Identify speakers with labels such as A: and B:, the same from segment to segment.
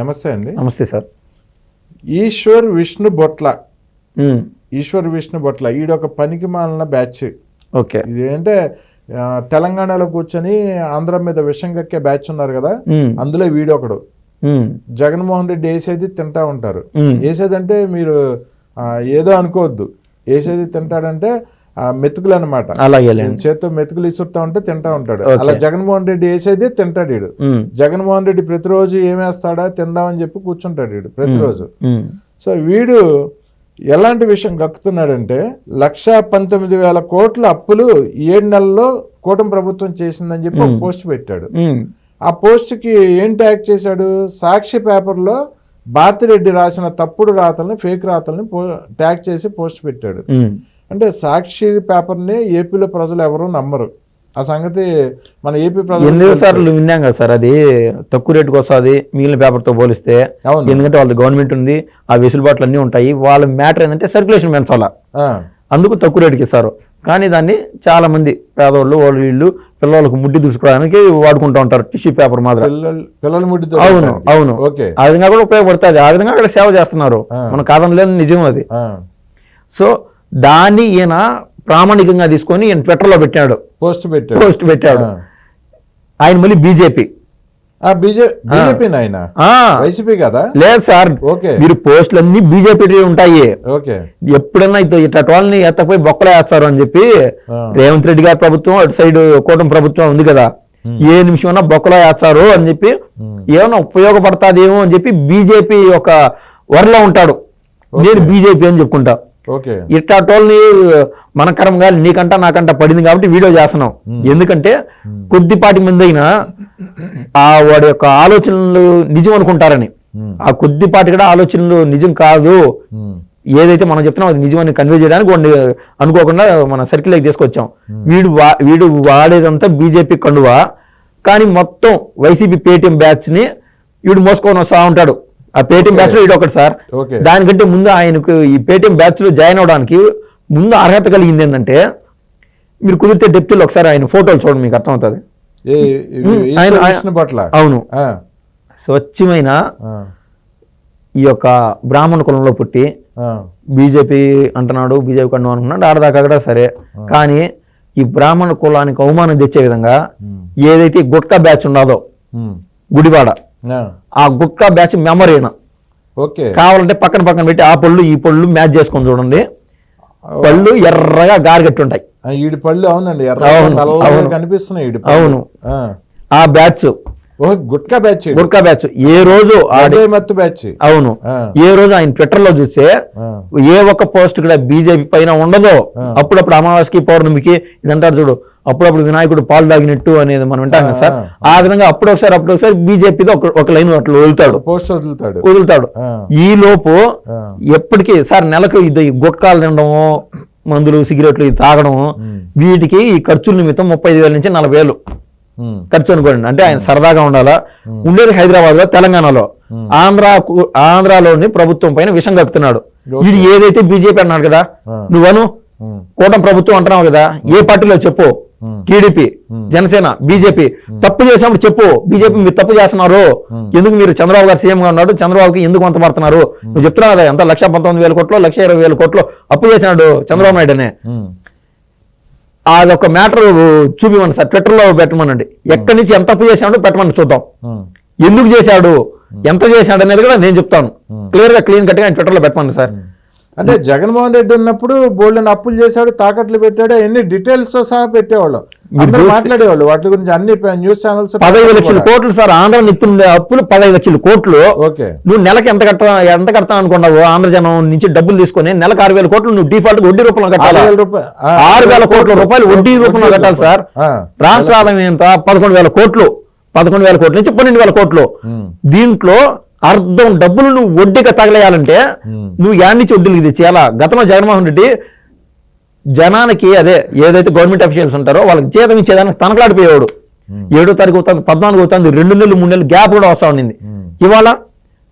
A: నమస్తే అండి.
B: నమస్తే సార్.
A: ఈశ్వర్ విష్ణు బొట్ల. ఈశ్వర్ విష్ణు బొట్ల. ఈడొక పనికి మాలిన బ్యాచ్.
B: ఓకే.
A: ఇదేంటే తెలంగాణలో కూర్చొని ఆంధ్ర మీద విషం కక్కే బ్యాచ్ ఉన్నారు కదా అందులో వీడొకడు జగన్మోహన్ రెడ్డి వేసేది తింటా ఉంటారు. వేసేదంటే మీరు ఏదో అనుకోవద్దు. వేసేది తింటాడంటే ఆ, మెతుకులు అనమాట
B: అలాగే.
A: చేత్తో మెతుకులు ఇసురుతా ఉంటే తింటా ఉంటాడు. అలా జగన్మోహన్ రెడ్డి వేసేది తింటాడు వీడు జగన్మోహన్ రెడ్డి ప్రతిరోజు ఏమేస్తాడా తిందామని చెప్పి కూర్చుంటాడు వీడు ప్రతిరోజు. సో వీడు ఎలాంటి విషయం గక్కుతున్నాడంటే లక్ష పంతొమ్మిది వేల కోట్ల అప్పులు ఏడు నెలల్లో కూటమి ప్రభుత్వం చేసిందని చెప్పి ఒక పోస్ట్ పెట్టాడు. ఆ పోస్ట్కి ఏం ట్యాగ్ చేశాడు? సాక్షి పేపర్లో భారతిరెడ్డి రాసిన తప్పుడు రాతల్ని ఫేక్ రాతల్ని పో ట్యాగ్ చేసి పోస్ట్ పెట్టాడు. అంటే సాక్షి పేపర్ని ఏపీలో ప్రజలు ఎవరు నమ్మరు. ఆ సంగతి మన ఏపీ ప్రజలు
B: ఎన్నో సార్లు విన్నాం కదా సార్ అది తక్కువ రేటుకి వస్తుంది మిగిలిన పేపర్తో పోలిస్తే.
A: అవును.
B: ఎందుకంటే వాళ్ళది గవర్నమెంట్ ఉంది ఆ వెసులుబాట్లు అన్నీ ఉంటాయి వాళ్ళ మ్యాటర్ ఏంటంటే సర్క్యులేషన్ పెంచాలా అందుకు తక్కువ రేటుకి ఇస్తారు. కానీ దాన్ని చాలా మంది పేదవాళ్ళు వాళ్ళు వీళ్ళు పిల్లలకు ముడ్డి దూసుకోవడానికి వాడుకుంటూ ఉంటారు టిష్యూ పేపర్ మాత్రం
A: పిల్లలు ముడితో
B: అవును అవును.
A: ఓకే.
B: ఆ విధంగా కూడా ఉపయోగపడుతుంది ఆ విధంగా అక్కడ సేవ చేస్తున్నారు. మన కాదంలేని నిజం అది. సో దాన్ని ఈయన ప్రామాణికంగా తీసుకొని ఈయన ట్విట్టర్లో పెట్టాడు.
A: పోస్ట్ పెట్టాడు.
B: పోస్ట్ పెట్టాడు. ఆయన మళ్ళీ బీజేపీ.
A: వైసీపీ కదా?
B: లేదు సార్.
A: ఓకే.
B: మీరు పోస్టులు అన్ని బీజేపీ ఉంటాయి.
A: ఓకే.
B: ఎప్పుడన్నా ఇట్లా ఇట్లా వాళ్ళని ఎత్తపోయి బొక్కలు వేస్తారు అని చెప్పి. రేవంత్ రెడ్డి గారి ప్రభుత్వం అటు సైడ్ కూటమి ప్రభుత్వం ఉంది కదా. ఏ నిమిషం బొక్కలో వేస్తారు అని చెప్పి ఏమైనా ఉపయోగపడతాదేమో అని చెప్పి బీజేపీ ఒక వరలో ఉంటాడు. నేను బీజేపీ అని చెప్పుకుంటా.
A: ఓకే.
B: ఇట్టాటోళ్ళని మన కరంగా నీకంట నాకంట పడింది కాబట్టి వీడియో చేస్తున్నాం. ఎందుకంటే కొద్దిపాటి మంది అయినా ఆ వాడి యొక్క ఆలోచనలు నిజం అనుకుంటారని. ఆ కొద్దిపాటి కూడా ఆలోచనలు నిజం కాదు. ఏదైతే మనం చెప్తున్నాం అది నిజమని కన్వే చేయడానికి వాడిని అనుకోకుండా మన సర్కిల్లోకి తీసుకొచ్చాం. వీడు వీడు వాడేదంతా బీజేపీ కండువా. కానీ మొత్తం వైసీపీ పేటిఎం బ్యాచ్ని వీడు మోసుకొని వస్తా ఉంటాడు. ఆ పేటిఎం బ్యాచ్లో వీడు ఒకటి సార్ దానికంటే ముందు ఆయనకు ఈ పేటిఎం బ్యాచ్లో జాయిన్ అవడానికి ముందు అర్హత కలిగింది ఏంటంటే మీరు కుదిరితే డెప్త్లో ఒకసారి ఆయన ఫోటోలు చూడండి మీకు అర్థమవుతుంది. అవును. స్వచ్ఛమైన ఈ యొక్క బ్రాహ్మణ కులంలో పుట్టి బీజేపీ అంటున్నాడు బీజేపీ కండు అనుకున్నాడు ఆడదాకా కూడా సరే. కానీ ఈ బ్రాహ్మణ కులానికి అవమానం తెచ్చే విధంగా ఏదైతే గుట్కా బ్యాచ్ ఉన్నదో గుడివాడ
A: ఆ,
B: గుట్కా బ్యాచ్ మెమరీన
A: ఓకే.
B: కావాలంటే పక్కన పక్కన పెట్టి ఆ పళ్ళు ఈ పళ్ళు మ్యాచ్ చేసుకొని చూడండి. పళ్ళు ఎర్రగా గారిగట్టి ఉంటాయి
A: ఆ, ఈడి పళ్ళు అవునండి ఎర్ర. కనిపిస్తున్నాయి.
B: అవును.
A: ఆ,
B: బ్యాచ్.
A: ఓ గుట్కా బ్యాచ్.
B: గుట్కా బ్యాచ్. ఏ రోజు
A: మత్తు బ్యాచ్.
B: అవును. ఏ రోజు ఆయన ట్విట్టర్లో చూస్తే ఏ ఒక్క పోస్ట్ కూడా బీజేపీ పైన ఉండదో అప్పుడప్పుడు అమావాస్యకి పౌర్ణమికి ఇది అంటారు చూడు అప్పుడప్పుడు వినాయకుడు పాలు తాగినట్టు అనేది మనం వింటాం కదా సార్? ఆ. విధంగా అప్పుడు ఒకసారి అప్పుడు ఒకసారి బీజేపీతో ఒక లైన్ అట్లా వదులుతాడు.
A: పోస్ట్ వదులుతాడు.
B: వదులుతాడు. ఈ లోపు. ఎప్పటికీ సార్ నెలకు ఇది గుట్కాలు తినడము మందులు సిగరెట్లు ఇది తాగడము వీటికి ఈ ఖర్చుల నిమిత్తం ముప్పై ఐదు వేల నుంచి నలభై వేలు. ఖర్చు అనుకోండి. అంటే ఆయన సరదాగా ఉండాలా? ఉండేది హైదరాబాద్లో తెలంగాణలో ఆంధ్ర ఆంధ్రాలోని ప్రభుత్వం పైన విషం కక్కుతున్నాడు. ఇది ఏదైతే బీజేపీ అన్నాడు కదా నువ్వను కూటమి ప్రభుత్వం అంటున్నావు కదా ఏ పార్టీలో చెప్పు. TDP Janasena BJP. తప్పు చేసినప్పుడు చెప్పు బీజేపీ మీరు తప్పు చేస్తున్నారు. ఎందుకు మీరు చంద్రబాబు గారు సీఎం గా ఉన్నాడు చంద్రబాబుకి ఎందుకు అంత పడుతున్నారు నువ్వు చెప్తున్నావు కదా ఎంత లక్ష పంతొమ్మిది వేల కోట్లు లక్ష ఇరవై వేల కోట్లు అప్పు చేసినాడు చంద్రబాబు నాయుడు అనే అదొక మ్యాటర్ చూపిమని సార్ ట్విట్టర్లో పెట్టమనండి. ఎక్కడి నుంచి ఎంత అప్పు చేశాడో పెట్టమని చూద్దాం. ఎందుకు చేశాడు? ఎంత చేశాడు అనేది కూడా నేను చెప్తాను. క్లియర్గా క్లీన్ కట్గా ట్విట్టర్లో పెట్టమని సార్.
A: అంటే జగన్మోహన్ రెడ్డి ఉన్నప్పుడు బోల్డెన్ అప్పులు చేశాడు తాకట్లు పెట్టాడు ఎన్ని డీటెయిల్స్తో సహా పెట్టేవాళ్ళు. మాట్లాడేవాళ్ళు. వాటి గురించి అన్ని న్యూస్ ఛానల్స్
B: పదహైదు లక్షల కోట్లు సార్ ఆంధ్ర నిత్తుండే అప్పులు పదహైదు లక్షల కోట్లు.
A: ఓకే.
B: నువ్వు నెలకి ఎంత కట్ట ఎంత కడతా అనుకున్నావు? ఆంధ్ర జనం నుంచి డబ్బులు తీసుకొని నెలకు ఆరు వేల కోట్లు నువ్వు డిఫాల్ట్ వడ్డీ రూపంలో కట్టాలి?
A: ఆరు వేల
B: కోట్ల రూపాయలు వడ్డీ రూపంలో కట్టాలి సార్. రాష్ట్ర ఆదాయం ఎంత? పదకొండు వేల కోట్లు. పదకొండు వేల కోట్ల నుంచి పన్నెండు వేల కోట్లు. దీంట్లో అర్ధం డబ్బులు నువ్వు వడ్డీగా తగలేయాలంటే నువ్వు యాడ్ నుంచి వడ్డీలు ఇది చేయాలా? గతంలో జగన్మోహన్ రెడ్డి జనానికి అదే ఏదైతే గవర్నమెంట్ అఫీషియల్స్ ఉంటారో వాళ్ళకి జీతం ఇచ్చేదానికి తనకలాడిపోయేవాడు. ఏడో తారీఖు అవుతుంది పద్నాలుగు అవుతుంది రెండు నెలలు మూడు నెలలు గ్యాప్ కూడా వస్తా ఉండింది. ఇవాళ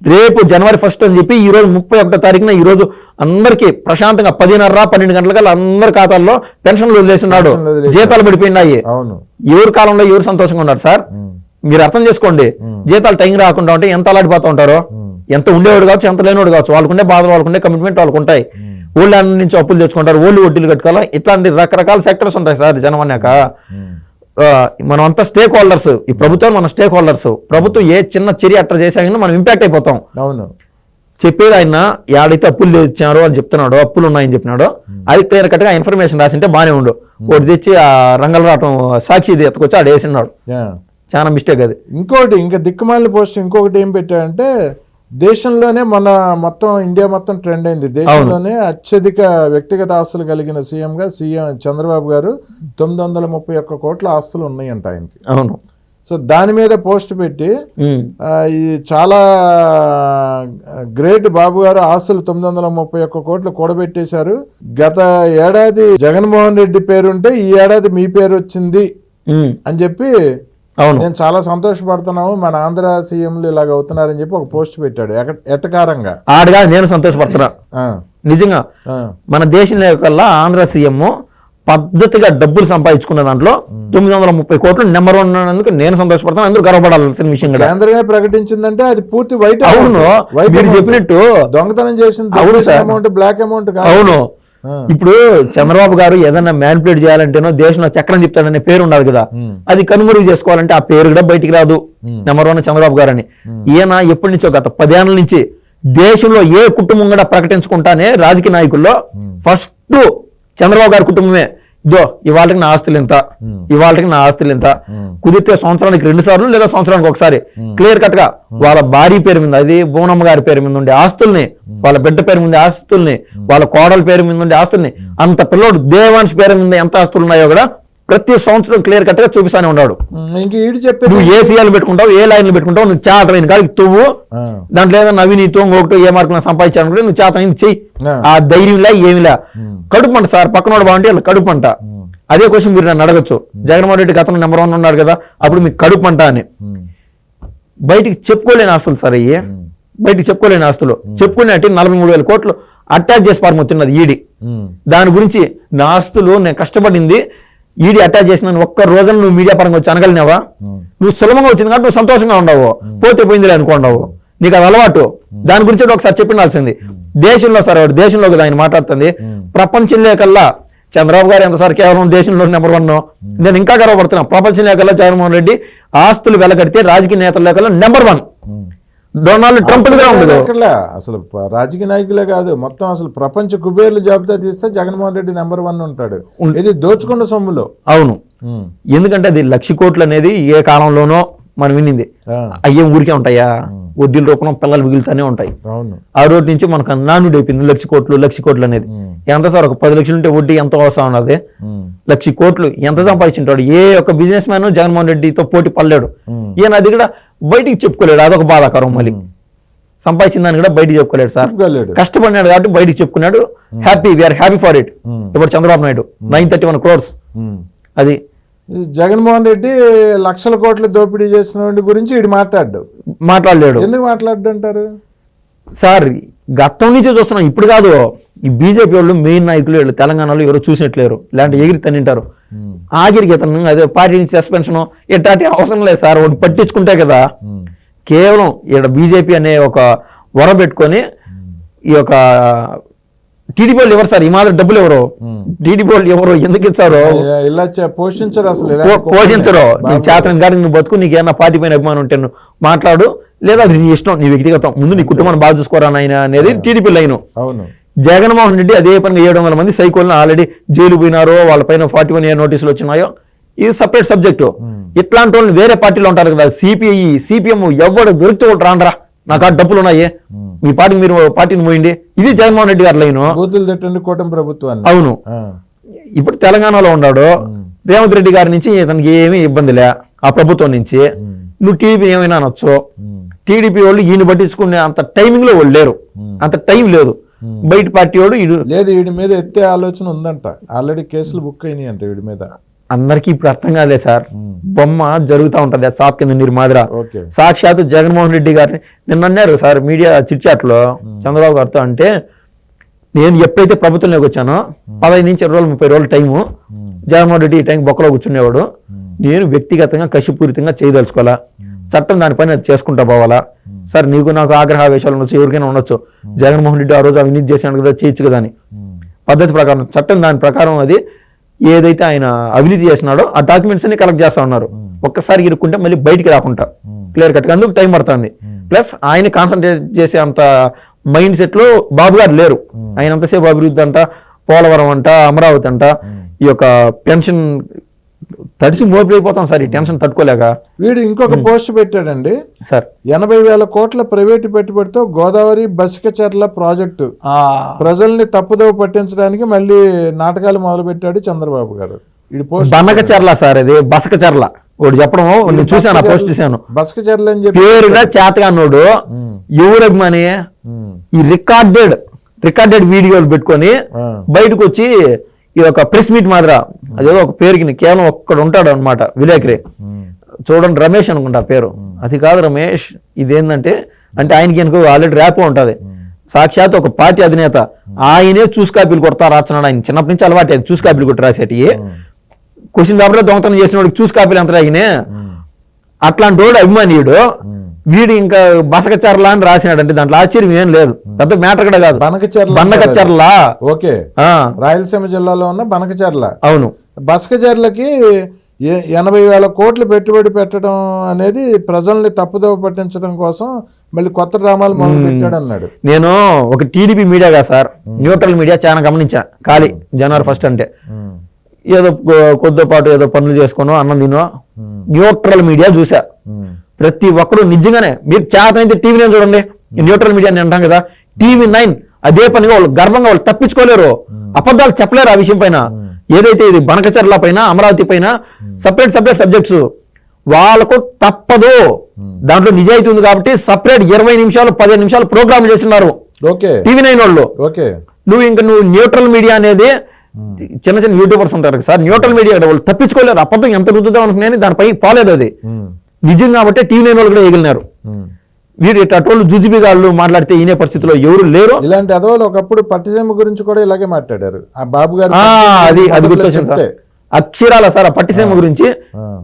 B: రేపు జనవరి ఫస్ట్ అని చెప్పి ఈ రోజు ముప్పై ఒకటో తారీఖున ఈ రోజు అందరికీ ప్రశాంతంగా పదిన్నర పన్నెండు గంటలకల్లా అందరి ఖాతాల్లో పెన్షన్లు
A: వదిలేశాడు.
B: జీతాలు పడిపోయినాయి. ఎవరి కాలంలో ఎవరు సంతోషంగా ఉన్నారు సార్? మీరు అర్థం చేసుకోండి. జీతాలు టైం రాకుండా ఉంటే ఎంత అలాడిపోతూ ఉంటారో? ఎంత ఉండేవాడు కావచ్చు ఎంత లేనివాడు కావచ్చు వాళ్ళకుండే బాధలు వాళ్ళకుండే కమిట్మెంట్ వాళ్ళకు ఉంటాయి ఊళ్ళో అన్ని నుంచి అప్పులు తెచ్చుకుంటారు ఊళ్ళు వడ్డీలు కట్టుకోవాలా? ఇట్లాంటి రకరకాల సెక్టర్స్ ఉంటాయి సార్ జనం అన్నాక మనం అంతా స్టేక్ హోల్డర్స్ ఈ ప్రభుత్వం మన స్టేక్ హోల్డర్స్ ప్రభుత్వం ఏ చిన్న చర్య అట్లా చేశాకనే మనం ఇంపాక్ట్ అయిపోతాం.
A: అవును.
B: చెప్పేది ఆయన ఏడైతే అప్పులు తెచ్చారో అని చెప్తున్నాడో అప్పులు ఉన్నాయని చెప్పినాడో అది క్లియర్ కట్గా ఇన్ఫర్మేషన్ రాసింటే బాగానే ఉండు. ఒకటి తెచ్చి ఆ రంగల రావటం సాక్షి ఎత్తుకొచ్చి ఆడ వేసినాడు.
A: యా.
B: చాలా మిస్టేక్ అది.
A: ఇంకోటి ఇంకా దిక్కుమాలిన పోస్ట్ ఇంకొకటి ఏం పెట్టాడంటే దేశంలోనే మన మొత్తం ఇండియా మొత్తం ట్రెండ్ అయింది. దేశంలోనే అత్యధిక వ్యక్తిగత ఆస్తులు కలిగిన సీఎంగా సీఎం చంద్రబాబు గారు తొమ్మిది వందల ముప్పై ఒక్క కోట్ల ఆస్తులు ఉన్నాయంట ఆయనకి.
B: అవును.
A: సో దాని మీద పోస్ట్ పెట్టి ఇది చాలా గ్రేట్ బాబు గారు ఆస్తులు తొమ్మిది వందల ముప్పై ఒక్క కోట్లు కూడబెట్టేశారు. గత ఏడాది జగన్మోహన్ రెడ్డి పేరుంటే ఈ ఏడాది మీ పేరు వచ్చింది. అని చెప్పి
B: అవును.
A: నేను చాలా సంతోషపడుతున్నాము మన ఆంధ్ర సీఎంలు ఇలాగ అవుతున్నారని చెప్పి ఒక పోస్ట్ పెట్టాడు. ఎటకారంగా?
B: ఆడగా నేను సంతోషపడుతున్నా. నిజంగా మన దేశంలో కల్లా ఆంధ్ర సీఎం పద్ధతిగా డబ్బులు సంపాదించుకున్న దాంట్లో తొమ్మిది వందల ముప్పై కోట్లు నెంబర్ వన్ అన్నందుకు నేను సంతోషపడతాను అందరూ గర్వపడాల్సిన విషయం కూడా
A: కేంద్రమే ప్రకటించిందంటే అది పూర్తి వైట్
B: అవును. మీరు. చెప్పినట్టు
A: దొంగతనం చేసిన. అమౌంట్ బ్లాక్ అమౌంట్
B: అవును. ఇప్పుడు చంద్రబాబు గారు ఏదైనా మ్యానిపులేట్ చేయాలంటేనో దేశంలో చక్రం చెప్తాడనే పేరు ఉండదు కదా. అది కనుమరుగు చేసుకోవాలంటే ఆ పేరు కూడా బయటికి రాదు. నెంబర్ వన్ చంద్రబాబు గారు అని. ఈయన ఎప్పటి నుంచో గత పదేళ్ళ నుంచి దేశంలో ఏ కుటుంబం కూడా ప్రకటించుకుంటానే రాజకీయ నాయకుల్లో ఫస్ట్ చంద్రబాబు గారి కుటుంబమే ఇదో ఇవాళకి నా ఆస్తులు ఎంత? ఇవాళకి నా ఆస్తులు ఎంత? కుదిరితే సంవత్సరానికి రెండు సార్లు లేదా సంవత్సరానికి ఒకసారి. క్లియర్ కట్గా వాళ్ళ భార్య పేరు మీద అది బోనమ్మ గారి పేరు మీద ఉండే ఆస్తుల్ని వాళ్ళ బిడ్డ పేరు మీద ఆస్తుల్ని వాళ్ళ కోడల పేరు మీద ఉండే ఆస్తుల్ని అంత పిల్లోడు దేవాన్స్ పేరు మీద ఎంత ఆస్తులు ఉన్నాయో కూడా ప్రతి సంవత్సరం క్లియర్ కట్గా చూపిస్తానే ఉన్నాడు.
A: ఇంక ఈడు
B: నువ్వు ఏ సీఎల్ పెట్టుకుంటావు ఏ లైన్లు పెట్టుకుంటావు నువ్వు చేతమైన కాడికి తువ్వు. దాంట్లో ఏదైనా అవినీతి ఇంకొకటి ఏ మార్కులు సంపాదించాలనుకుంటే నువ్వు చేతనైంది చెయ్యి.
A: ఆ.
B: ధైర్యంలా ఏమిలా. కడుపు పంట సార్ పక్కనోడు బాగుంటే వాళ్ళ కడుపు పంట అదే క్వశ్చన్ మీరు నన్ను అడగచ్చు. జగన్మోహన్ రెడ్డి గతంలో నెంబర్ వన్ ఉన్నాడు కదా అప్పుడు మీకు కడుపు పంట అని. బయటికి చెప్పుకోలేని ఆస్తులు సార్ అయ్యి. బయటికి చెప్పుకోలేని ఆస్తులు. చెప్పుకునేటి నలభై మూడు వేల కోట్లు అటాచ్ చేసి పారిపోతున్నది ఈడీ. దాని గురించి నా ఆస్తులు నేను కష్టపడింది ఈడీ అటాచ్ చేసిన ఒక్క రోజున నువ్వు మీడియా పరంగా వచ్చి అనగలినావా నువ్వు సులభంగా వచ్చింది కాబట్టి నువ్వు సంతోషంగా ఉండవు. పోతే పోయిందిలే అనుకోండావు. నీకు అది అలవాటు. దాని గురించి ఒకసారి చెప్పిండాల్సింది. దేశంలో సార్ దేశంలో కదా ఆయన మాట్లాడుతుంది. ప్రపంచంలో కల్లా చంద్రబాబు గారు ఎంత సార్ కేవలం దేశంలో నెంబర్ వన్ నేను ఇంకా గర్వపడుతున్నా. ప్రపంచంలో కల్లా జగన్మోహన్ రెడ్డి ఆస్తులు వెలగడితే రాజకీయ నేతల్లో కల్లా నెంబర్ వన్. Donald Trump.
A: అసలు రాజకీయ నాయకులే కాదు. మొత్తం అసలు ప్రపంచ కుబేర్లు జాబితా తీస్తే జగన్మోహన్ రెడ్డి నెంబర్ వన్ ఉంటాడు. ఇది దోచుకున్న సొమ్ములో.
B: అవును. ఎందుకంటే అది లక్ష కోట్లు అనేది ఏ కాలంలోనో మనం వినింది
A: ఆ,
B: అయ్యేం ఊరికే ఉంటాయా? వడ్డీల రూపంలో పిల్లలు మిగులుతూనే ఉంటాయి. ఆ రోజు నుంచి మనకు నానుడు అయిపోయింది లక్ష కోట్లు లక్ష కోట్లు అనేది. ఎంత సార్ ఒక పది లక్షలు ఉంటే వడ్డీ ఎంత అవసరం ఉన్నది? లక్ష కోట్లు ఎంత సంపాదించుంటాడు? ఏ ఒక్క బిజినెస్ మ్యాన్ జగన్మోహన్ రెడ్డితో పోటీ పడలేడు. ఈయన అది కూడా బయటికి చెప్పుకోలేడు అదొక బాధాకరం మళ్ళీ. సంపాదించిన దాన్ని కూడా బయటికి చెప్పుకోలేడు సార్. కష్టపడినాడు కాబట్టి బయటికి చెప్పుకున్నాడు. Happy we are happy for it it Chandrababu Naidu? Nine thirty one crores. అది
A: జగన్మోహన్ రెడ్డి లక్షల కోట్ల దోపిడీ చేసిన వాడి గురించి వీడు మాట్లాడు
B: మాట్లాడలేడు.
A: ఎందుకు మాట్లాడు అంటారు
B: సార్ గతం నుంచి చూస్తున్నాం. ఇప్పుడు కాదు ఈ బీజేపీ వాళ్ళు మెయిన్ నాయకులు వీళ్ళు తెలంగాణలో ఎవరు చూసినట్లేరు. లేదంటే ఎగిరి తనింటారు ఆగిరికి ఇతను అదే పార్టీ నుంచి సస్పెన్షన్ ఇట్లాంటి అవసరం లేదు సార్. ఒకటి పట్టించుకుంటే కదా కేవలం ఇక్కడ బీజేపీ అనే ఒక వర పెట్టుకొని ఈ యొక్క టీడీపీ వాళ్ళు ఎవరు సార్? ఈ మాదిరి డబ్బులు ఎవరు? టీడీపీ వాళ్ళు ఎవరు? ఎందుకు ఇచ్చారో
A: ఇలా- పోషించరు అసలు
B: పోషించరు. నీకు చేతనం కాదు నువ్వు బతుకు నీకు ఏమన్నా పార్టీ పైన అభిమానం ఉంటే నువ్వు మాట్లాడు. లేదా అది నీ ఇష్టం నీ వ్యక్తిగతం. ముందు నీ కుటుంబాన్ని బాగా చూసుకోరా నాయన అనేది టీడీపీ లైన్.
A: అవును.
B: జగన్మోహన్ రెడ్డి అదే పనిగా ఏడు వందల మంది సైకోలను ఆల్రెడీ జైలు పోయినారో వాళ్ళ పైన ఫార్టీ వన్ ఇయర్ నోటీసులు వచ్చినాయో ఇది సపరేట్ సబ్జెక్టు. ఇట్లాంటి వాళ్ళని వేరే పార్టీలో ఉంటారు కదా సిపిఐ సిపిఎం ఎవడు దొరికితే ఒకటి రాండ్రా. నాకు ఆ డబ్బులు ఉన్నాయి మీ పార్టీకి మీరు పార్టీని పోయింది ఇది జగన్మోహన్ రెడ్డి గారి లైను.
A: బూతులు తిట్టండి కూటమి ప్రభుత్వాన్ని.
B: అవును. ఇప్పుడు తెలంగాణలో ఉన్నాడు. రేవంత్ రెడ్డి గారి నుంచి ఇతనికి ఏమీ ఇబ్బందిలే ఆ ప్రభుత్వం నుంచి. నువ్వు టీడీపీ ఏమైనా అనొచ్చు. టీడీపీ వాళ్ళు ఈయన పట్టించుకునే అంత టైమింగ్లో వాళ్ళు లేరు. అంత టైం లేదు. బయట పార్టీ వాడు
A: లేదు వీడి మీద ఎత్తే ఆలోచన ఉందంట. ఆల్రెడీ కేసులు బుక్ అయినాయి అంట వీడి మీద.
B: అందరికీ ఇప్పుడు అర్థం కాలే సార్. బొమ్మ జరుగుతూ ఉంటది ఆ చాప్ కింద నీరు మాదిర. సాక్షాత్ జగన్మోహన్ రెడ్డి గారిని నిన్న అన్నారు సార్ మీడియా చిట్చాట్లో చంద్రబాబు గారితో అంటే నేను ఎప్పుడైతే ప్రభుత్వంలోకి వచ్చానో పదహైదు నుంచి ఇరవై రోజులు ముప్పై రోజులు టైము జగన్మోహన్ రెడ్డి ఈ టైం బొక్కలో కూర్చునేవాడు. నేను వ్యక్తిగతంగా కసిపూరితంగా చేయదలుచుకోవాలా? చట్టం దాని పని అది చేసుకుంటా పోవాలా? సార్ నీకు నాకు ఆగ్రహావేశాలు ఉండొచ్చు ఎవరికైనా ఉండొచ్చు. జగన్మోహన్ రెడ్డి ఆ రోజు అవినీతి చేశాడు కదా చేయొచ్చు కదా అని. పద్ధతి ప్రకారం చట్టం దాని ప్రకారం అది ఏదైతే ఆయన అవినీతి చేసినాడో ఆ డాక్యుమెంట్స్ అన్ని కలెక్ట్ చేస్తా ఉన్నారు. ఒక్కసారి ఇరుక్కుంటే మళ్ళీ బయటికి రాకుండా. క్లియర్ కట్ అందుకు టైం పడుతుంది. ప్లస్ ఆయన కాన్సన్ట్రేట్ చేసే అంత మైండ్ సెట్లో బాబు గారు లేరు. ఆయన అంతసేపు అభివృద్ధి అంట పోలవరం అంట అమరావతి అంట ఈ యొక్క పెన్షన్ తడిసి మోపిడైపోతాం సార్ ఈ టెన్షన్ తట్టుకోలేక.
A: వీడు ఇంకొక పోస్ట్ పెట్టాడండి.
B: సార్.
A: ఎనభై వేల కోట్ల ప్రైవేటు పెట్టుబడితో గోదావరి బసికచర్ల ప్రాజెక్టు. ప్రజల్ని తప్పుదోవ పట్టించడానికి మళ్ళీ నాటకాలు మొదలు పెట్టాడు చంద్రబాబు గారు. ఇది పోస్ట్
B: బన్నక చర్ల సార్ ఇది బసక చర్ల. ఒకటి చెప్పడం నేను చూశాను ఆ పోస్ట్ చూశాను.
A: బసకచర్ల అని చెప్పి
B: పేరుగా చేతగానోడు ఎవరు అభిమాని ఈ రికార్డెడ్ రికార్డెడ్ వీడియోలు పెట్టుకొని. బయటకు వచ్చి ఈ యొక్క ప్రెస్ మీట్ మాదిర అదేదో ఒక పేరుకి కేవలం ఒక్కడు ఉంటాడు అనమాట విలేకరి. చూడండి రమేష్ అనుకుంటా పేరు. అది కాదు రమేష్ ఇదేంటంటే అంటే ఆయనకి అనుకో ఆల్రెడీ ర్యాప్ ఉంటది. సాక్షాత్ ఒక పార్టీ అధినేత. ఆయనే చూసి కాపీలు కొడతా రాస్తున్నాడు ఆయన. చిన్నప్పటి నుంచి అలవాటు అది చూసి కాపీలు కొట్టి రాసేటి. క్వశ్చన్ పేపర్లో దొంగతనం చేసిన వాడికి చూసి కాపీలు ఎంత రాగినే? అట్లాంటి వాడు అభిమానీయుడు వీడు ఇంకా బసకచర్ల అని రాసినాడు అంటే దాంట్లో ఆశ్చర్యం ఏం లేదు. పెద్ద మ్యాటర్ కూడా కాదు.
A: బనకచర్ల
B: బన్నకచర్ల
A: ఓకే.
B: ఆ,
A: రాయలసీమ జిల్లాలో ఉన్న బనకచర్ల.
B: అవును.
A: బసకచర్లకి ఎ- ఎనభై వేల కోట్లు పెట్టుబడి పెట్టడం అనేది ప్రజల్ని తప్పుదోవ పట్టించడం కోసం మళ్ళీ కొత్త డ్రామాలు మొదలు పెట్టాడు అన్నాడు
B: నేను ఒక టీడీపీ మీడియాగా సార్ న్యూట్రల్ మీడియా చాలా గమనించా ఖాళీ జనవరి ఫస్ట్ అంటే. ఏదో కొ- కొద్దిపాటు ఏదో పనులు చేసుకోను అన్నం తినో న్యూట్రల్ మీడియా చూసా. ప్రతి ఒక్కరు నిజంగానే మీరు చేత అయితే టీవీ నైన్ చూడండి. న్యూట్రల్ మీడియా అంటాం కదా టీవీ నైన్ అదే పనిగా వాళ్ళు గర్వంగా వాళ్ళు తప్పించుకోలేరు. అబద్ధాలు చెప్పలేరు ఆ విషయం పైన. ఏదైతే ఇది బనకచర్ల పైన అమరావతి పైన సపరేట్ సపరేట్ సబ్జెక్ట్స్ వాళ్ళకు తప్పదు. దాంట్లో నిజాయితీ ఉంది కాబట్టి సపరేట్ ఇరవై నిమిషాలు పదిహేను నిమిషాలు ప్రోగ్రామ్ చేస్తున్నారు. టీవీ నైన్ వాళ్ళు. నువ్వు ఇంకా నువ్వు న్యూట్రల్ మీడియా అనేది చిన్న చిన్న యూట్యూబర్స్ ఉంటారు సార్ న్యూట్రల్ మీడియా వాళ్ళు తప్పించుకోలేరు. అబద్ధం ఎంత రుద్దుదాం అనుకున్నాను దానిపై పోలేదు అది. నిజం కాబట్టి టీవీ నైన్ వాళ్ళు కూడా ఎగిలినారు వీరు అటువంటి జుజుబి గాళ్ళు మాట్లాడితే ఈనే పరిస్థితిలో ఎవరు లేరు.
A: ఇలాంటి అదోలు ఒకప్పుడు పట్టిసీమ గురించి కూడా ఇలాగే మాట్లాడారు. ఆ బాబు గారు
B: అది అది గుర్తొచ్చింది సార్. అక్షరాల సార్ ఆ పట్టిసీమ గురించి.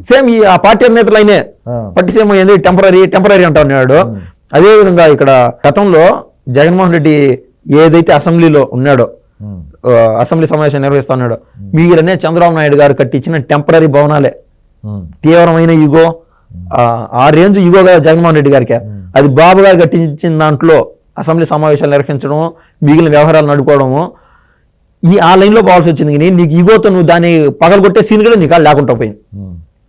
B: సేమ్ ఈ ఆ పార్టీ నేతలు అయినే. పట్టిసీమ ఏంది? టెంపరీ టెంపరీ అంటా ఉన్నాడు అదే విధంగా ఇక్కడ గతంలో జగన్మోహన్ రెడ్డి ఏదైతే అసెంబ్లీలో ఉన్నాడో అసెంబ్లీ సమావేశం నిర్వహిస్తా ఉన్నాడో మీరనే చంద్రబాబు నాయుడు గారు కట్టించిన టెంపరీ భవనాలే. తీవ్రమైన యుగో. ఆ. రేంజ్ యుగో కదా జగన్మోహన్ రెడ్డి గారికి. అది బాబు గారు కట్టించిన దాంట్లో అసెంబ్లీ సమావేశాలు నిర్వహించడం మిగిలిన వ్యవహారాలు నడుపుకోవడము ఈ ఆ లైన్లో పోవాల్సి వచ్చింది కానీ నీకు ఈగోతో నువ్వు దాన్ని పగలగొట్టే సీన్ కూడా నీకు లేకుండా పోయింది.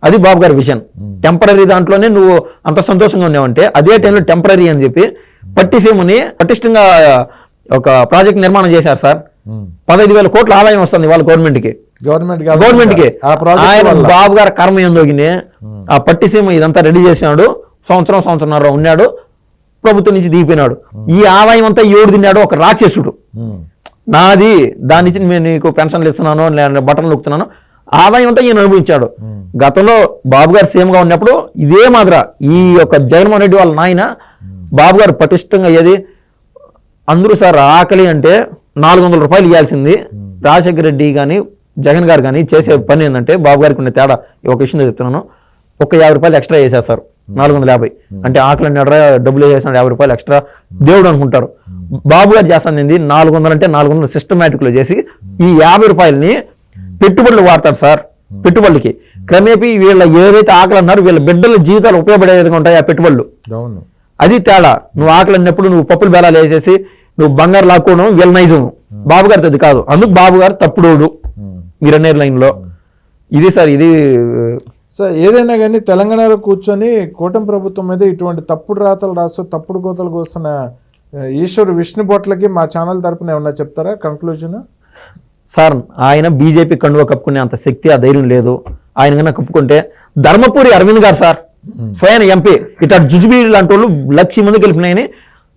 B: అది బాబు గారి విషయం టెంపరీ దాంట్లోనే నువ్వు అంత సంతోషంగా ఉన్నావంటే అదే టైంలో టెంపరీ అని చెప్పి పట్టిసీమని పటిష్టంగా ఒక ప్రాజెక్ట్ నిర్మాణం చేశారు సార్. పదహైదు వేల కోట్ల ఆదాయం వస్తుంది వాళ్ళ గవర్నమెంట్కి
A: గవర్నమెంట్
B: గవర్నమెంట్కి.
A: ఆ ప్రాజెక్ట్
B: ఆయన బాబు గారు కర్మ ఏందోగిని ఆ పట్టిసీమ ఇదంతా రెడీ చేసినాడు. సంవత్సరం సంవత్సరంన్నర ఉన్నాడు ప్రభుత్వం నుంచి దిగిపోయినాడు. ఈ ఆదాయం అంతా ఏడు తిన్నాడు ఒక రాక్షసుడు. నాది దాని నుంచి నేను నీకు పెన్షన్లు ఇస్తున్నాను నేను బట్టలు నొక్కుతున్నాను ఆదాయం అంతా ఈయన అనుభవించాడు. గతంలో బాబు గారు సీఎం గా ఉన్నప్పుడు ఇదే మాదిర ఈ యొక్క జగన్మోహన్ రెడ్డి వాళ్ళ నాయన బాబు గారు పటిష్టంగా ఏది? అందరూ సార్ ఆకలి అంటే నాలుగు వందల రూపాయలు ఇవ్వాల్సింది. రాజశేఖర రెడ్డి కానీ జగన్ గారు కానీ చేసే పని ఏంటంటే బాబు గారికి ఉన్న తేడా ఈ ఒక విషయం చెప్తున్నాను. ఒక యాభై రూపాయలు ఎక్స్ట్రా చేసేస్తారు నాలుగు వందల యాభై. అంటే ఆకలి అన్నాడు డబ్బులు వేసేసిన యాభై రూపాయలు ఎక్స్ట్రా దేవుడు అనుకుంటారు. బాబు గారు చేస్తాను ఏంది? నాలుగు వందలు అంటే నాలుగు వందలు సిస్టమేటిక్లో చేసి ఈ యాభై రూపాయలని పెట్టుబడులు వాడతాడు సార్. పెట్టుబడులకి. క్రమేపీ వీళ్ళ ఏదైతే ఆకలి అన్నారో వీళ్ళ బిడ్డల జీవితాలు ఉపయోగపడే విధంగా ఉంటాయి ఆ పెట్టుబడులు. అది తేడా. నువ్వు ఆకలి అన్నప్పుడు నువ్వు పప్పులు బేలాలు వేసేసి నువ్వు బంగారు లాక్కోవడం వీళ్ళ నైజం బాబు గారిది అది కాదు. అందుకు బాబు గారు తప్పుడోడు మీరన్నేర్ లైన్లో. ఇది సార్ ఇది
A: సో ఏదైనా కానీ తెలంగాణలో కూర్చొని కూటమి ప్రభుత్వం మీద ఇటువంటి తప్పుడు రాతలు రాస్తూ తప్పుడు కోతలు కోస్తున్న ఈశ్వర్ విష్ణు బొట్లకి మా ఛానల్ తరపున ఏమన్నా చెప్తారా కంక్లూజన్
B: సార్ ఆయన బీజేపీ కండువా కప్పుకునే అంత శక్తి ఆ ధైర్యం లేదు. ఆయన కన్నా కప్పుకుంటే ధర్మపురి అరవింద్ గారు సార్ స్వయం ఎంపీ. ఇట్లా జుజుబీ లాంటి వాళ్ళు లక్ష మంది గెలిపినాయని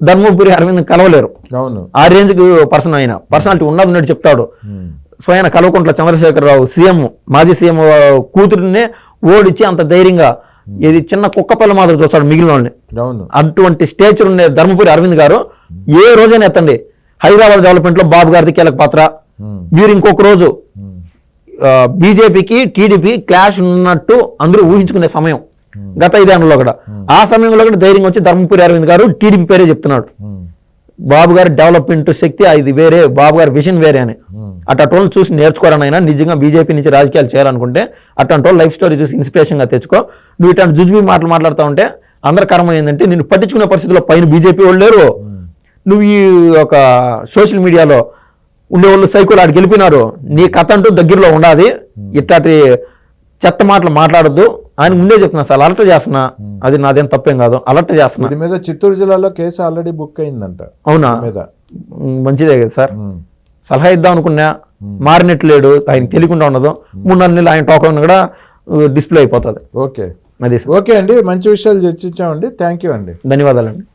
B: ధర్మపురి అరవింద్ కలవలేరు.
A: అవును.
B: ఆ రేంజ్ పర్సన్ ఆయన. పర్సనాలిటీ ఉన్నది ఉన్నట్టు చెప్తాడు. స్వయం కల్వకుంట్ల చంద్రశేఖరరావు సీఎం మాజీ సీఎం కూతురునే ఓడిచ్చి అంత ధైర్యంగా ఇది చిన్న కుక్క పిల్ల మాదిరి చూస్తాడు మిగిలిన వాళ్ళని అటువంటి స్టేచర్ ఉండే ధర్మపురి అరవింద్ గారు ఏ రోజైనా ఎత్తండి. హైదరాబాద్ డెవలప్మెంట్లో బాబు గారిది కీలక పాత్ర. మీరు ఇంకొక రోజు బీజేపీకి టీడీపీ క్లాష్ ఉన్నట్టు అందరూ ఊహించుకునే సమయం. గత ఐదేళ్ళలో కూడా. ఆ సమయంలో కూడా ధైర్యం వచ్చి ధర్మపురి అరవింద్ గారు టీడీపీ పేరే చెప్తున్నాడు. బాబు గారి డెవలప్మెంట్ శక్తి ఇది వేరే బాబు గారి విజన్ వేరే అని. అట్లాంటి వాళ్ళని చూసి నేర్చుకోరనైనా నిజంగా బీజేపీ నుంచి రాజకీయాలు చేయాలనుకుంటే అట్లాంటి వాళ్ళు లైఫ్ స్టోరీ చూసి ఇన్స్పిరేషన్గా తెచ్చుకో. నువ్వు ఇట్లాంటి జుజుబీ మాటలు మాట్లాడుతూ ఉంటే అందరి కర్మ ఏంటంటే నిన్ను పట్టించుకునే పరిస్థితిలో పైన బీజేపీ వాళ్ళు లేరు. నువ్వు ఈ ఒక సోషల్ మీడియాలో ఉండేవాళ్ళు సైకోలు ఆడికి వెళ్ళిపోయినారు. నీ కథ అంటూ దగ్గరలో ఉండాది. ఇట్లాంటి చెత్త మాటలు మాట్లాడొద్దు. ఆయన ముందే చెప్తున్నా సార్ అలర్ట్ చేస్తున్నా. అది నాదేం తప్పేం కాదు. అలర్ట్ చేస్తున్నా.
A: దీని మీద చిత్తూరు జిల్లాలో కేసు ఆల్రెడీ బుక్ అయిందంట.
B: అవునా?
A: మీద.
B: మంచిదే కదా సార్. సలహా ఇద్దాం అనుకున్నా మారినట్టు లేడు ఆయన తెలియకుండా ఉండదు. మూడు నాలుగు నెలలు ఆయన టోకన్ కూడా డిస్ప్లే అయిపోతుంది.
A: ఓకే.
B: అది
A: ఓకే అండి మంచి విషయాలు చర్చించామండి. థ్యాంక్ యూ అండి.
B: ధన్యవాదాలండి.